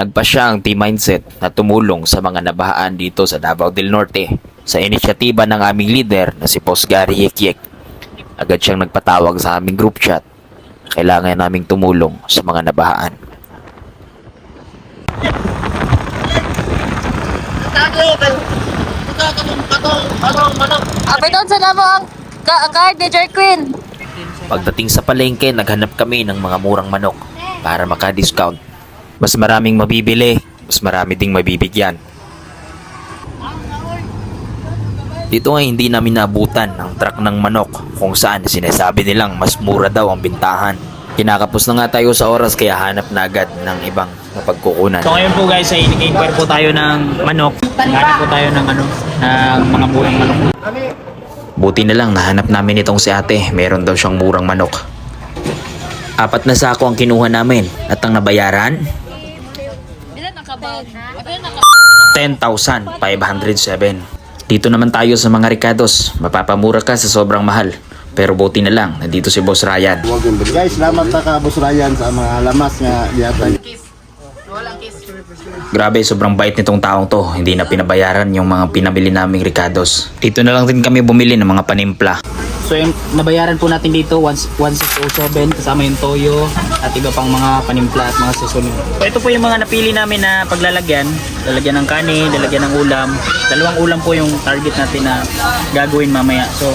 Nagpa siya ang team mindset na tumulong sa mga nabahaan dito sa Davao del Norte sa inisyatiba ng aming leader na si Boss Gary Yekyek. Agad siyang nagpatawag sa aming group chat. Kailangan naming tumulong sa mga nabahaan. Abi doon sa namo ang, ang card ni Jerquin. Pagdating sa palengke, naghanap kami ng mga murang manok para maka-discount. Mas maraming mabibili, mas marami ding mabibigyan. Dito nga hindi namin naabutan ang truck ng manok kung saan sinasabi nilang mas mura daw ang bintahan. Kinakapos na nga tayo sa oras kaya hanap na agad ng ibang mapagkukunan. So ngayon po guys ay nag-inquire po tayo ng manok. Hanap po tayo ng ano, ng mga murang manok. Buti na lang nahanap namin itong si ate, meron daw siyang murang manok. Apat na sako ang kinuha namin at ang nabayaran, 10,507. Dito naman tayo sa mga Ricados. Mapapamura ka sa sobrang mahal. Pero buti na lang, nandito si Boss Ryan. Guys, salamat ka Boss Ryan sa mga lamas nga diatan. Grabe, sobrang bait nitong taong to. Hindi na pinabayaran yung mga pinabili naming Ricados. Dito na lang din kami bumili ng mga panimpla. So yung nabayaran po natin dito 1- 1607 kasama yung toyo at iba pang mga panimpla at mga susunod. So ito po yung mga napili namin na paglalagyan. Lalagyan ng kanin, lalagyan ng ulam. Dalawang ulam po yung target natin na gagawin mamaya. So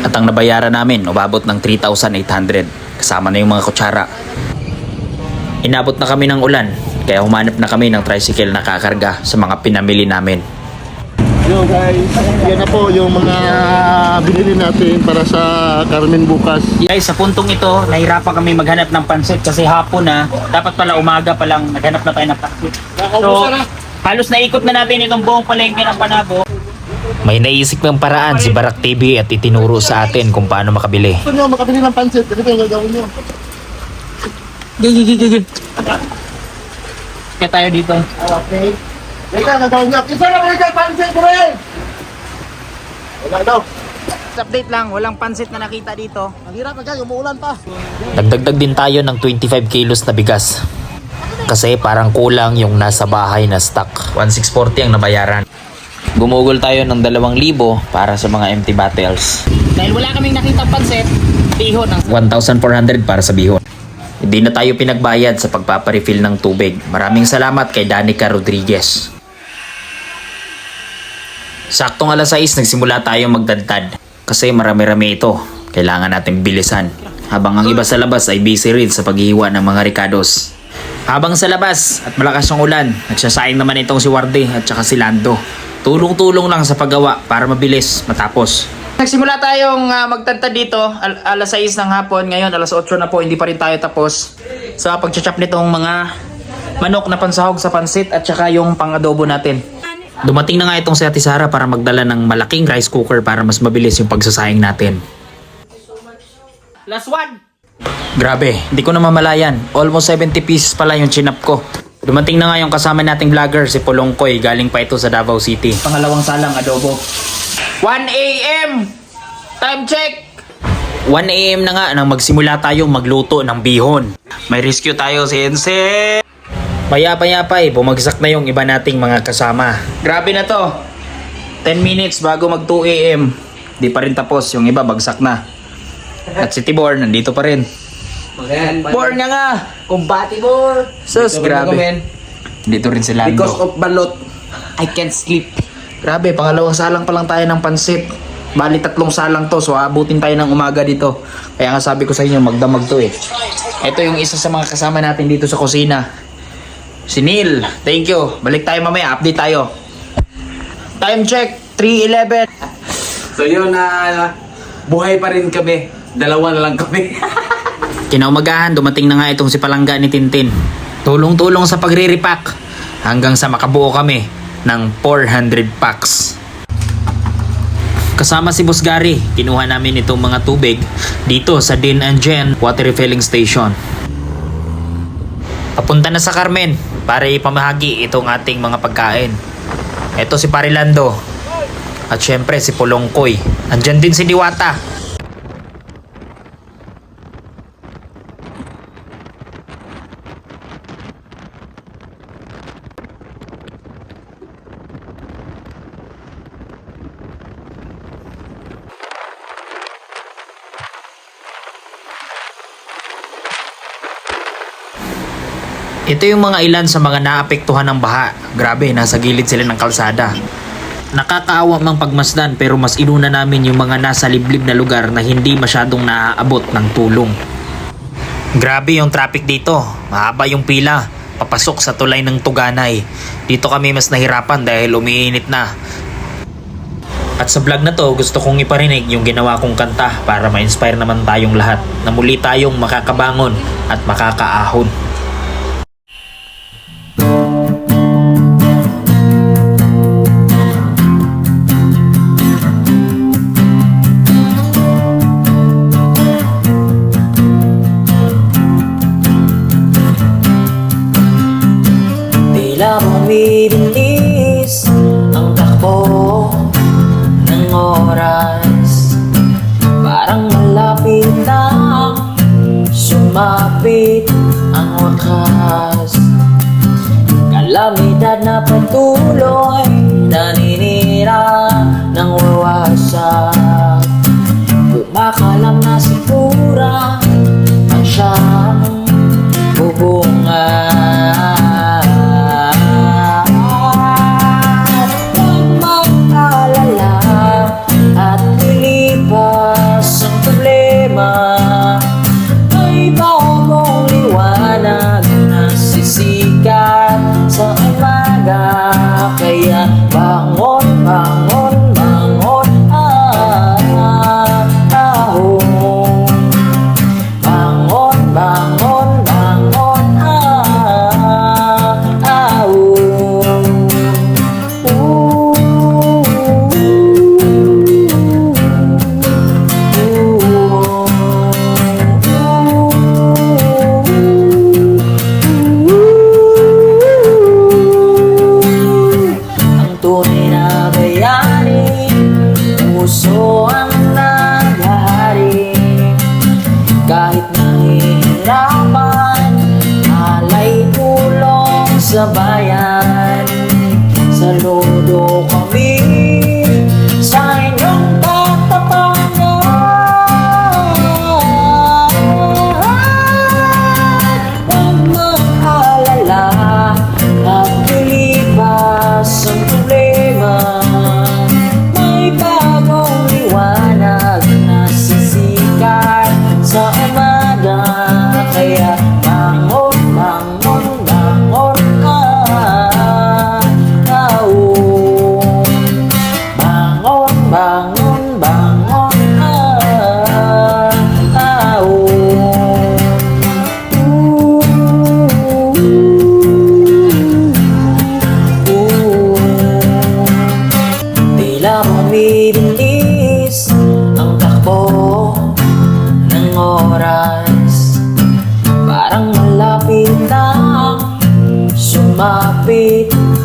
At ang nabayaran namin, umabot ng 3,800. Kasama na yung mga kutsara. Inabot na kami ng ulan, kaya humanap na kami ng tricycle na kakarga sa mga pinamili namin. Yo guys, yan na po yung mga binili natin para sa Carmen bukas. guys, sa puntong ito, nahirapan kami maghanap ng pansit kasi hapon na. Dapat pala umaga pa lang naghanap na tayo ng pansit. So, halos naikot na natin itong buong palengke ng Panabo. May naisip ng paraan si Barak TV at itinuro sa atin kung paano makabili. Gusto nyo makabili ng pansit, kasi yung gagawin nyo. Gigi, gigi, gigi. Kaya tayo dito. Okay. Ika, gagawin nyo. Isa na mga kayo pansit, bro! Wala daw. Update lang, walang pansit na nakita dito. Ang hirap na kayo, umuulan pa. Nagdagdag din tayo ng 25 kilos na bigas. Kasi parang kulang yung nasa bahay na stock. 1,640 ang nabayaran. Gumugol tayo ng 2,000 para sa mga empty bottles. Dahil wala kaming nakita pansit, tihon ang 1,400 para sa bihon. Hindi na tayo pinagbayad sa pagpaparefill ng tubig. Maraming salamat kay Danica Rodriguez. Saktong alas 6 nagsimula tayo magdadtad. Kasi marami-rami ito. Kailangan natin bilisan. Habang ang iba sa labas ay busy rin sa paghihiwa ng mga ricados. Habang sa labas at malakas ang ulan, nagsasayang naman itong si Warde at saka si Lando. Tulong-tulong lang sa paggawa para mabilis matapos. Nagsimula tayong uh, magtantad dito al- alas 6 ng hapon. Ngayon alas 8 na po, hindi pa rin tayo tapos sa pagchachap nitong mga manok na pansahog sa pansit at saka yung pang-adobo natin. Dumating na nga itong si Ate Sara para magdala ng malaking rice cooker para mas mabilis yung pagsasayang natin. Last one! Grabe, hindi ko na mamalayan. Almost 70 pieces pala yung chinap ko. Dumating na nga yung kasama nating vlogger, si Polongkoy. Galing pa ito sa Davao City. Pangalawang salang adobo. 1 a.m. Time check! 1 a.m. na nga nang magsimula tayong magluto ng bihon. May rescue tayo, Sense! Maya-paya-pay, bumagsak na yung iba nating mga kasama. Grabe na to. 10 minutes bago mag 2 a.m. Di pa rin tapos. Yung iba bagsak na. At si Tibor nandito pa rin. Born nga nga! Compatible. Sus, grabe. Dito rin si Lando. Because of balot, I can't sleep. Grabe, pangalawang salang pa lang tayo ng pansit. Bali, tatlong salang to. So, abutin tayo ng umaga dito. Kaya nga sabi ko sa inyo, magdamag to eh. Ito yung isa sa mga kasama natin dito sa kusina. Si Neil. Thank you. Balik tayo mamaya. Update tayo. Time check. 3.11. So yun na buhay pa rin kami. Dalawa na lang kami. Kinaumagahan, dumating na nga itong si Palangga ni Tintin. Tulong-tulong sa pagre-repack hanggang sa makabuo kami ng 400 packs. Kasama si Boss Gary, kinuha namin itong mga tubig dito sa Din and Jen Water Refilling Station. Papunta na sa Carmen para ipamahagi itong ating mga pagkain. Ito si Parilando. At syempre si Polongkoy. Andyan din si Diwata. Ito yung mga ilan sa mga naapektuhan ng baha. Grabe, nasa gilid sila ng kalsada. Nakakaawa mang pagmasdan pero mas inuna namin yung mga nasa liblib na lugar na hindi masyadong naaabot ng tulong. Grabe yung traffic dito. Mahaba yung pila. Papasok sa tulay ng Tuganay. Dito kami mas nahirapan dahil umiinit na. At sa vlog na to, gusto kong iparinig yung ginawa kong kanta para ma-inspire naman tayong lahat na muli tayong makakabangon at makakaahon. Sumapit ang wakas. Kalamidad na patuloy naninira ng wawasak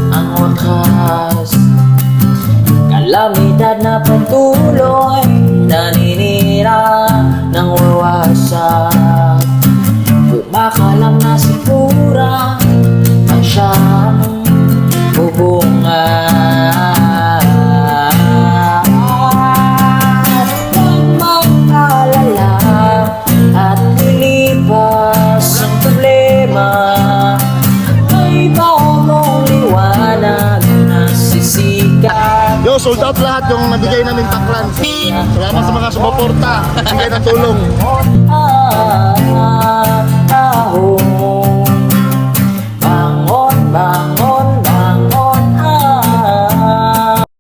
ang wakas. Kalamidad na patuloy naninira ng wawasak Kumakalam So sold out lahat yung nabigay namin taklan. Salamat sa mga sumuporta, bigay ng tulong. Ah, ah, ah, oh.